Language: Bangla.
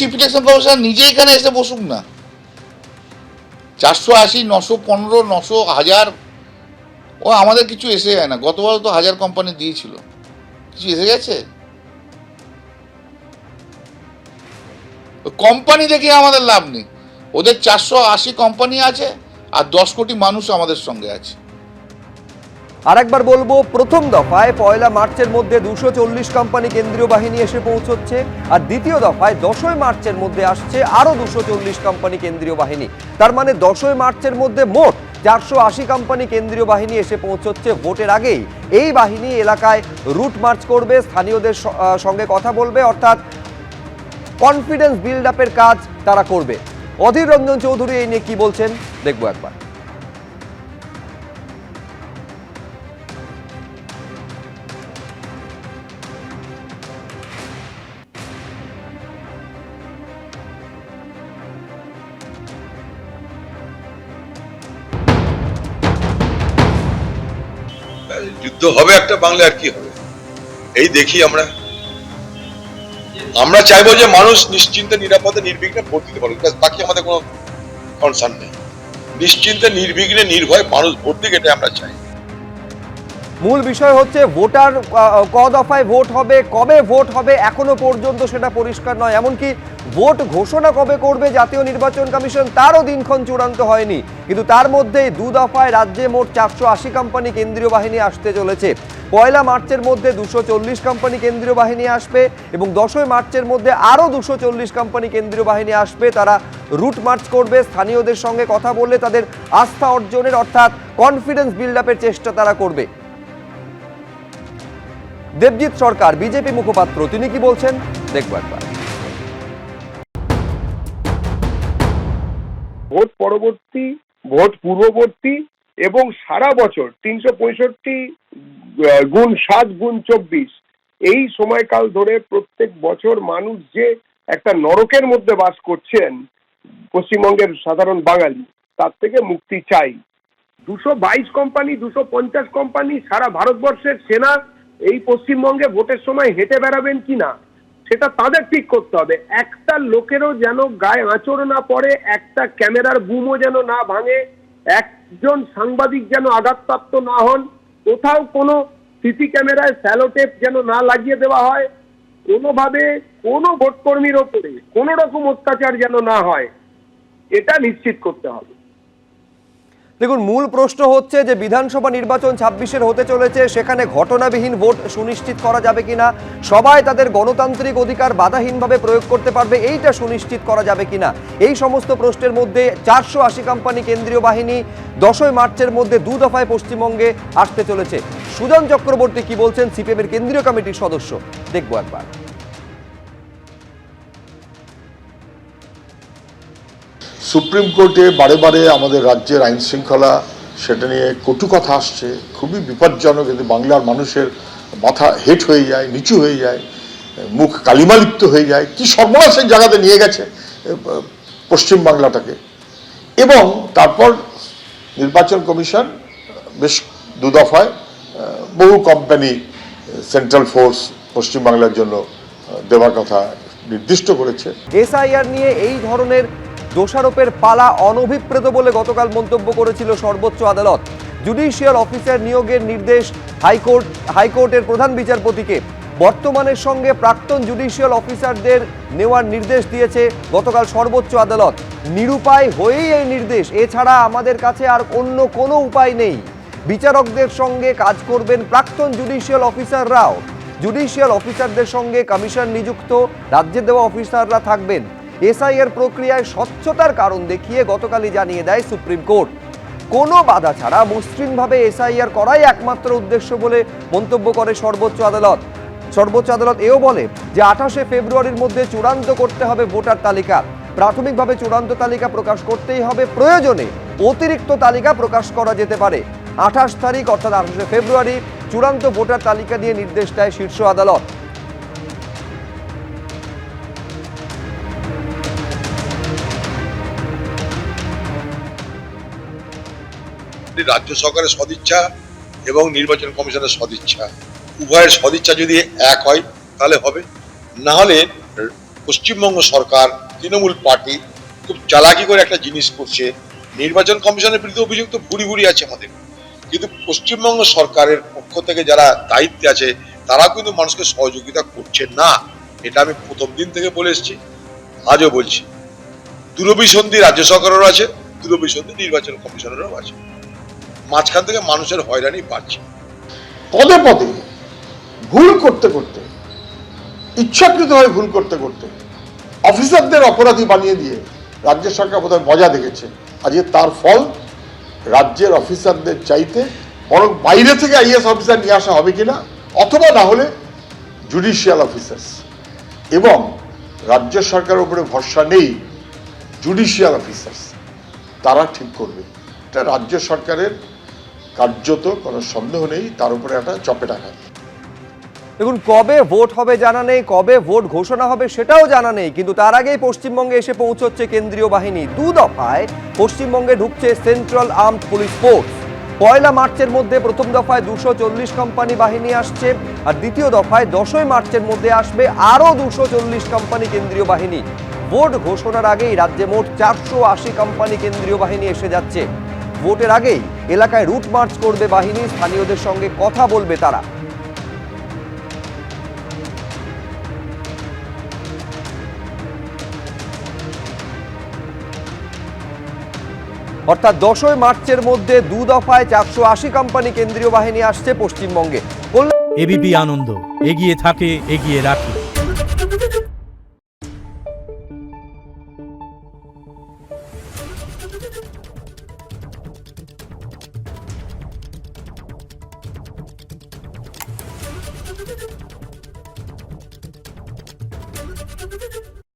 চিফ ইলেকশন নিজে এখানে এসে বসুক না। চারশো আশি, নশো পনেরো, নশো হাজার, ও আমাদের কিছু এসে যায় না। গতবার তো হাজার কোম্পানি দিয়েছিল। কিছু এসে গেছে? কোম্পানি দেখে আমাদের লাভ নেই। ওদের চারশো আশি কোম্পানি আছে আর দশ কোটি মানুষ আমাদের সঙ্গে আছে। আরেকবার বলব, প্রথম দফায় পয়লা মার্চের মধ্যে দুশো চল্লিশ কোম্পানি কেন্দ্রীয় বাহিনী এসে পৌঁছচ্ছে আর দ্বিতীয় দফায় দশই মার্চের মধ্যে আসছে আরও দুশো চল্লিশ কোম্পানি কেন্দ্রীয় বাহিনী। তার মানে দশই মার্চের মধ্যে মোট চারশো আশি কোম্পানি কেন্দ্রীয় বাহিনী এসে পৌঁছচ্ছে ভোটের আগেই। এই বাহিনী এলাকায় রুট মার্চ করবে, স্থানীয়দের সঙ্গে কথা বলবে, অর্থাৎ কনফিডেন্স বিল্ড আপের কাজ তারা করবে। অধীর রঞ্জন চৌধুরী এই নিয়ে কি বলছেন, দেখব একবার। যুদ্ধ হবে একটা বাংলা আর কি হবে? এই দেখি আমরা। আমরা চাইব যে মানুষ নিশ্চিন্তে, নিরাপদে, নির্বিঘ্নে ভোট দিতে পারুক। বাকি আমাদের কোনো কনসার্ন নেই। নিশ্চিন্তে, নির্বিঘ্নে, নির্ভয় মানুষ ভোট দিক এটা আমরা চাই। মূল বিষয় হচ্ছে ভোটার ক দফায় ভোট হবে, কবে ভোট হবে এখনও পর্যন্ত সেটা পরিষ্কার নয়। এমনকি ভোট ঘোষণা কবে করবে জাতীয় নির্বাচন কমিশন তারও দিনক্ষণ চূড়ান্ত হয়নি। কিন্তু তার মধ্যেই দু দফায় রাজ্যে মোট চারশো আশি কোম্পানি কেন্দ্রীয় বাহিনী আসতে চলেছে। পয়লা মার্চের মধ্যে দুশো চল্লিশ কোম্পানি কেন্দ্রীয় বাহিনী আসবে এবং দশই মার্চের মধ্যে আরও দুশো চল্লিশ কোম্পানি কেন্দ্রীয় বাহিনী আসবে। তারা রুট মার্চ করবে, স্থানীয়দের সঙ্গে কথা বললে তাদের আস্থা অর্জনের অর্থাৎ কনফিডেন্স বিল্ড আপের চেষ্টা তারা করবে। দেবজিৎ সরকার, বিজেপি মুখপাত্র, তিনি কি বলছেন? দেখব একবার। ভোট পরবর্তী, ভোট পূর্ববর্তী এবং সারা বছর তিনশো পঁয়ষট্টি গুণ সাত, গুণ চব্বিশ। এই সময়কাল ধরে প্রত্যেক বছর মানুষ যে একটা নরকের মধ্যে বাস করছেন পশ্চিমবঙ্গের সাধারণ বাঙালি, তার থেকে মুক্তি চাই। দুশো বাইশ কোম্পানি দুশো পঞ্চাশ কোম্পানি সারা ভারতবর্ষের সেনা এই পশ্চিমবঙ্গে ভোটের সময় হেঁটে বেড়াবেন কি না সেটা তাদের ঠিক করতে হবে। একটা লোকেরও যেন গায়ে আঁচড় না পড়ে, একটা ক্যামেরার বুমও যেন না ভাঙে, একজন সাংবাদিক যেন আঘাতপ্রাপ্ত না হন, কোথাও কোনো সিসি ক্যামেরায় স্যালোটেপ যেন না লাগিয়ে দেওয়া হয়, কোনোভাবে কোনো ভোটকর্মীর ওপরে কোনো রকম অত্যাচার যেন না হয়, এটা নিশ্চিত করতে হবে। দেখুন, মূল প্রশ্ন হচ্ছে যে বিধানসভা নির্বাচন ছাব্বিশের হতে চলেছে, সেখানে ঘটনাবিহীন ভোট সুনিশ্চিত করা যাবে কিনা, সবাই তাদের গণতান্ত্রিক অধিকার বাধাহীনভাবে প্রয়োগ করতে পারবে, এইটা সুনিশ্চিত করা যাবে কিনা? এই সমস্ত প্রশ্নের মধ্যে চারশো আশি কোম্পানি কেন্দ্রীয় বাহিনী দশই মার্চের মধ্যে দু দফায় পশ্চিমবঙ্গে আসতে চলেছে। সুজন চক্রবর্তী কি বলছেন? সিপিএমের কেন্দ্রীয় কমিটির সদস্য। দেখব একবার। সুপ্রিম কোর্টে বারে বারে আমাদের রাজ্যের আইন শৃঙ্খলা সেটা নিয়ে কটু কথা আসছে, খুবই বিপজ্জনক কিন্তু বাংলার মানুষের মাথা হেট হয়ে যায়, নিচু হয়ে যায়, মুখ কালিমালিপ্ত হয়ে যায়, কি সর্বনাশের জায়গাতে নিয়ে গেছে পশ্চিম বাংলাটাকে। এবং তারপর নির্বাচন কমিশন বেশ দু দফায় বহু কোম্পানি সেন্ট্রাল ফোর্স পশ্চিমবাংলার জন্য দেওয়ার কথা নির্দিষ্ট করেছে। এসআইআর নিয়ে এই ধরনের দোষারোপের পালা অনভিপ্রেত বলে গতকাল মন্তব্য করেছিল সর্বোচ্চ আদালত। জুডিশিয়াল অফিসার নিয়োগের নির্দেশ হাইকোর্ট, হাইকোর্টের প্রধান বিচারপতিকে। বর্তমানের সঙ্গে প্রাক্তন জুডিশিয়াল অফিসারদের নেওয়ার নির্দেশ দিয়েছে গতকাল সর্বোচ্চ আদালত। নিরুপায় হয়েই এই নির্দেশ। এছাড়া আমাদের কাছে আর অন্য কোনো উপায় নেই। বিচারকদের সঙ্গে কাজ করবেন প্রাক্তন জুডিশিয়াল অফিসাররাও। জুডিশিয়াল অফিসারদের সঙ্গে কমিশন নিযুক্ত রাজ্যের দেওয়া অফিসাররা থাকবেন। এসআইআর প্রক্রিয়ায় স্বচ্ছতার কারণ দেখিয়ে গতকালই জানিয়ে দেয় সুপ্রিম কোর্ট। কোনো বাধা ছাড়া মসৃণভাবে এসআইআর করাই একমাত্র উদ্দেশ্য বলে মন্তব্য করে সর্বোচ্চ আদালত। সর্বোচ্চ আদালত এও বলে যে আঠাশে ফেব্রুয়ারির মধ্যে চূড়ান্ত করতে হবে ভোটার তালিকা। প্রাথমিকভাবে চূড়ান্ত তালিকা প্রকাশ করতেই হবে। প্রয়োজনে অতিরিক্ত তালিকা প্রকাশ করা যেতে পারে। আঠাশ তারিখ অর্থাৎ আঠাশে ফেব্রুয়ারি চূড়ান্ত ভোটার তালিকা দিয়ে নির্দেশ দেয় শীর্ষ আদালত। রাজ্য সরকারের সদিচ্ছা এবং নির্বাচন কমিশনের সদিচ্ছা, উভয়ের সদিচ্ছা যদি এক হয়, তাহলে হবে। না হলে পশ্চিমবঙ্গ সরকার, তৃণমূল পার্টি খুব চালাকি করে একটা জিনিস করছে। নির্বাচন কমিশনের বিরুদ্ধে অভিযোগ তো ভুরি ভুরি আছে আমাদের। কিন্তু পশ্চিমবঙ্গ সরকারের পক্ষ থেকে যারা দায়িত্বে আছে তারা কিন্তু মানুষকে সহযোগিতা করছে না। এটা আমি প্রথম দিন থেকে বলে এসেছি, আজও বলছি। দূরভিসন্ধি রাজ্য সরকারেরও আছে, দূরভিসন্ধি নির্বাচন কমিশনেরও আছে। মাঝখান থেকে মানুষের হয়রানি পাচ্ছে পদে পদে ভুল করতে করতে, ইচ্ছাকৃতভাবে ভুল করতে করতে অফিসারদের অপরাধী বানিয়ে দিয়ে রাজ্য সরকার বোধহয় মজা দেখেছে। আজকে তার ফল রাজ্যের অফিসারদের চাইতে বরং বাইরে থেকে আইএস অফিসার নিয়ে আসা হবে কিনা, অথবা না হলে জুডিশিয়াল অফিসার্স এবং রাজ্য সরকারের উপরে ভরসা নেই জুডিশিয়াল অফিসার্স তারা ঠিক করবে। এটা রাজ্য সরকারের কার্যত কোনো সন্দেহ নেই, তার উপরে একটা চপেটাঘাত দেখুন, কবে ভোট হবে জানা নেই, কবে ভোট ঘোষণা হবে সেটাও জানা নেই, কিন্তু তার আগেই পশ্চিমবঙ্গে এসে পৌঁছচ্ছে কেন্দ্রীয় বাহিনী। দু দফায় পশ্চিমবঙ্গে ঢুকছে সেন্ট্রাল আর্মড পুলিশ ফোর্স। পয়লা মার্চের মধ্যে প্রথম দফায় দুশো চল্লিশ কোম্পানি বাহিনী আসছে, আর দ্বিতীয় দফায় দশই মার্চের মধ্যে আসবে আরও দুশো চল্লিশ কোম্পানি কেন্দ্রীয় বাহিনী। ভোট ঘোষণার আগেই রাজ্যে মোট চারশো আশি কোম্পানি কেন্দ্রীয় বাহিনী এসে যাচ্ছে। ভোটের আগেই এলাকায় রুট মার্চ করবে বাহিনী, স্থানীয়দের সঙ্গে কথা বলবে তারা। অর্থাৎ দশই মার্চের মধ্যে দু দফায় চারশো আশি কোম্পানি কেন্দ্রীয় বাহিনী আসছে পশ্চিমবঙ্গে। এবিপি আনন্দ, এগিয়ে থাকে, এগিয়ে রাখে।